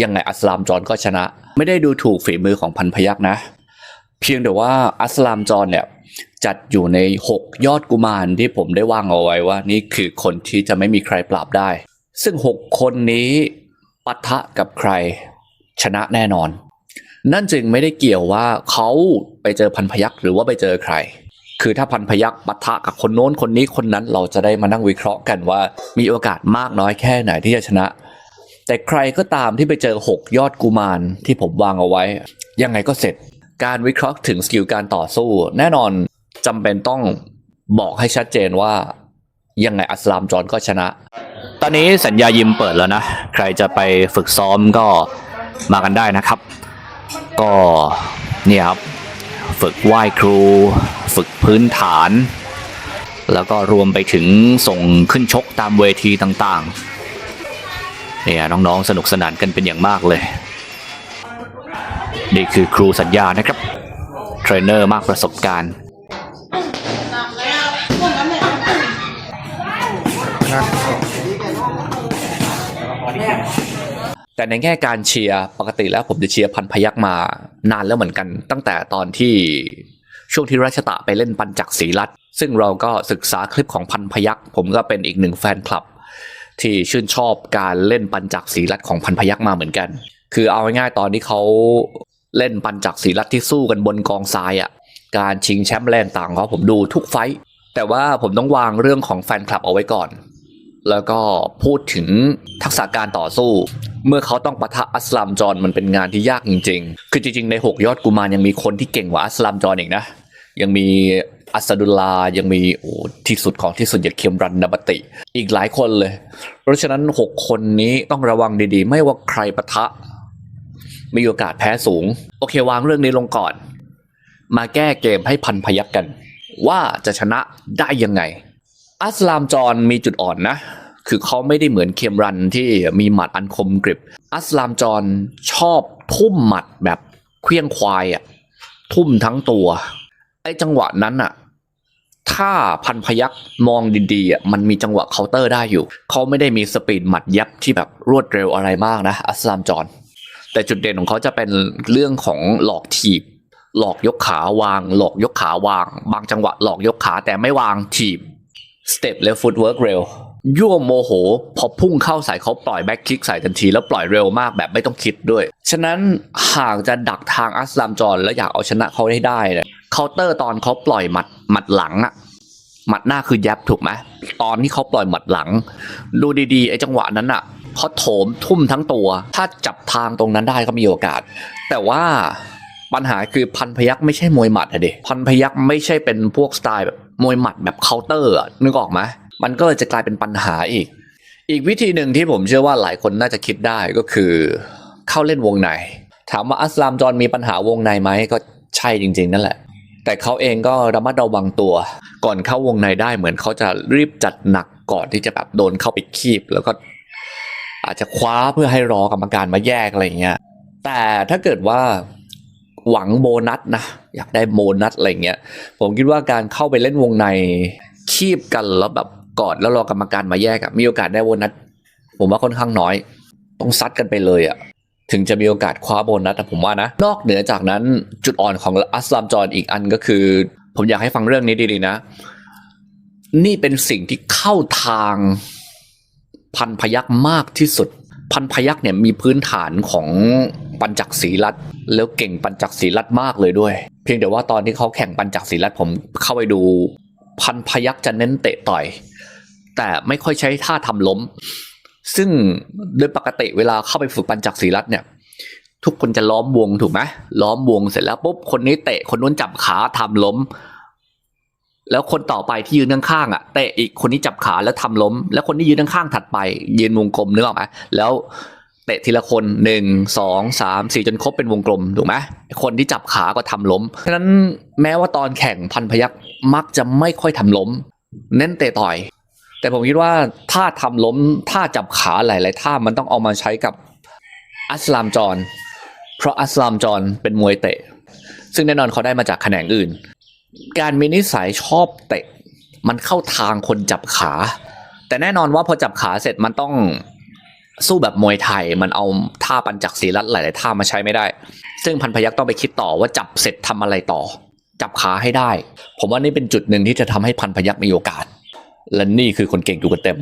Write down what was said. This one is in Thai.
ยังไงอัสลามจอนก็ชนะ ไม่ได้ดูถูกฝีมือของพันพยักนะ เพียงแต่ว่าอัสลามจอนเนี่ยจัดอยู่ใน 6 ยอดกุมารที่ผมได้วางเอาไว้ว่า นี่คือคนที่จะไม่มีใครปราบได้ ซึ่ง 6 คนนี้ปะทะกับใครชนะแน่นอน นั่นจึงไม่ได้เกี่ยวว่าเขาไปเจอพันพยักหรือว่าไปเจอใคร คือถ้าพันพยักปะทะกับคนโน้นคนนี้คนนั้นเราจะได้มานั่งวิเคราะห์กันว่า มีโอกาสมากน้อยแค่ไหนที่จะชนะ แต่ใครก็ตามที่ไปเจอ 6 ยอดกุมารที่ผมวางเอาไว้ ยังไงก็เสร็จการวิเคราะห์ถึงสกิลการต่อสู้ แน่นอนจำเป็นต้องบอกให้ชัดเจนว่า ยังไงอัสลามจอนก็ชนะ ตอนนี้สัญญายิมเปิดแล้วนะ ใครจะไปฝึกซ้อมก็มากันได้นะครับ ก็เนี่ยครับ ฝึกไหว้ครู ฝึกพื้นฐาน แล้วก็รวมไปถึงส่งขึ้นชกตามเวทีต่างๆ เนี่ยน้องๆสนุกสนานกันเป็นอย่างมากเลย นี่คือครูสัญญานะครับ เทรนเนอร์มากประสบการณ์แต่ในแง่การเชียร์ปกติแล้วผมจะเชียร์พันพยักมานานแล้วเหมือนกัน ตั้งแต่ตอนที่ช่วงที่ราชตะไปเล่นปัญจักศรีรัตซึ่งเราก็ศึกษาคลิปของพันพยักผมก็เป็นอีกหนึ่งแฟนคลับ ที่ชื่นชอบการเล่นปัญจักศรีรัตน์ของพันพยักมาเหมือนกัน คือเอาง่ายๆตอนที่เขาเล่นปัญจักศรีรัตน์ที่สู้กันบนกองทรายอะการชิงแชมป์แรงต่างเขาผมดูทุกไฟต์แต่ว่าผมต้องวางเรื่องของแฟนคลับเอาไว้ก่อน แล้วก็พูดถึงทักษะการต่อสู้ เมื่อเขาต้องปะทะอัสลามจอนมันเป็นงานที่ยากจริง ๆ คือจริงๆ ใน 6 ยอดกุมารยังมีคนที่เก่งกว่าอัสลามจอนอีกนะ ยังมีอัสดุลลายังมีโอ้ที่สุดของที่สุดอย่างเคมรันนาบติ อีกหลายคนเลย เพราะฉะนั้น 6 คนนี้ต้องระวังดีๆ ไม่ว่าใครปะทะ มีโอกาสแพ้สูง โอเควางเรื่องนี้ลงก่อน มาแก้เกมให้พันพยักกัน ว่าจะชนะได้ยังไง อัสลามจอนมีจุดอ่อนนะ คือเขาไม่ได้เหมือนเคมรันที่มีหมัดอันคมกริบ อัสลามจอนชอบทุ่มหมัดแบบเคลี้ยงควายอะทุ่มทั้งตัวไอ้จังหวะนั้นอะ ถ้าพันพยักมองดีๆอะมันมีจังหวะเคาน์เตอร์ได้อยู่ เขาไม่ได้มีสปีดหมัดยับที่แบบรวดเร็วอะไรมากนะ อัสลามจอนแต่จุดเด่นของเขาจะเป็นเรื่องของหลอกถีบ หลอกยกขาวาง หลอกยกขาวาง บางจังหวะหลอกยกขาแต่ไม่วางถีบสเต็ปและฟุตเวิร์กเร็วยั่วโมโห พอพุ่งเข้าใส่เขาปล่อยแบ็คคิกใส่ทันทีแล้วปล่อยเร็วมากแบบไม่ต้องคิดด้วย ฉะนั้นหากจะดักทางอัสลามจอนแล้วอยากเอาชนะเขาให้ได้เนี่ย เคาน์เตอร์ตอนเขาปล่อยหมัดหมัดหลังอะหมัดหน้าคือยับถูกไหมตอนที่เขาปล่อยหมัดหลัง ดูดีๆไอ้จังหวะนั้นอะเขาโถมทุ่มทั้งตัว ถ้าจับทางตรงนั้นได้ก็มีโอกาส แต่ว่าปัญหาคือพันพยักไม่ใช่มวยหมัดอะเดพันพยักไม่ใช่เป็นพวกสไตล์แบบมวยหมัดแบบเคาน์เตอร์นึกออกไหมมันก็เลยจะกลายเป็นปัญหาอีก อีกวิธีหนึ่งที่ผมเชื่อว่าหลายคนน่าจะคิดได้ก็คือ เข้าเล่นวงใน ถามว่าอัสลามจอนมีปัญหาวงในไหมก็ใช่จริง ๆ นั่นแหละ แต่เขาเองก็ระมัดระวังตัว ก่อนเข้าวงในได้เหมือนเขาจะรีบจัดหนักก่อนที่จะแบบโดนเข้าไปคีบ แล้วก็อาจจะคว้าเพื่อให้รอกรรมการมาแยกอะไรอย่างเงี้ยแต่ถ้าเกิดว่าหวังโบนัสนะอยากได้โบนัสอะไรเงี้ยผมคิดว่าการเข้าไปเล่นวงในคีบกันแล้วแบบกอดแล้วรอกรรมการมาแยกอะมีโอกาสได้โบนัสผมว่าค่อนข้างน้อย ต้องซัดกันไปเลยอะ ถึงจะมีโอกาสคว้าโบนัสอะผมว่านะ นอกเหนือจากนั้นจุดอ่อนของอัสลามจอนอีกอันก็คือ ผมอยากให้ฟังเรื่องนี้ดีๆนะ นี่เป็นสิ่งที่เข้าทางพันพยักมากที่สุด พันพยักเนี่ยมีพื้นฐานของปัญจักศรีรัตแล้วเก่งปัญจักศรีรัตมากเลยด้วย เพียงแต่ว่าตอนที่เขาแข่งปัญจักศรีรัตผมเข้าไปดู พันพยักจะเน้นเตะต่อย แต่ไม่ค่อยใช้ท่าทำล้ม ซึ่งโดยปกติเวลาเข้าไปฝึกปัญจักศรีรัตน์เนี่ยทุกคนจะล้อมวงถูกไหมล้อมวงเสร็จแล้วปุ๊บคนนี้เตะคนนู้นจับขาทำล้ม แล้วคนต่อไปที่ยืนข้างๆอะเตะอีกคนนี้จับขาแล้วทำล้ม แล้วคนที่ยืนข้างๆถัดไป ยืนวงกลมนึกออกไหมแล้วเตะทีละคนหนึ่งสองสามสี่จนครบเป็นวงกลมถูกไหมคนที่จับขาก็ทำล้มฉะนั้นแม้ว่าตอนแข่งพันพยักมักจะไม่ค่อยทำล้ม เน้นเตะต่อย แต่ผมคิดว่าท่าทำล้มท่าจับขาหลาย ๆ ท่ามันต้องเอามาใช้กับอัสลามจอนเพราะอัสลามจอนเป็นมวยเตะ ซึ่งแน่นอนเขาได้มาจากแขนงอื่น การมินิสัยชอบเตะ มันเข้าทางคนจับขา แต่แน่นอนว่าพอจับขาเสร็จมันต้องสู้แบบมวยไทยมันเอาท่าปันจักศีรัตหลาย ๆ ท่ามาใช้ไม่ได้ ซึ่งพันพยักต้องไปคิดต่อว่าจับเสร็จทำอะไรต่อ จับขาให้ได้ ผมว่านี่เป็นจุดหนึ่งที่จะทำให้พันพยักมีโอกาส และนี่คือคนเก่งอยู่กันเต็ม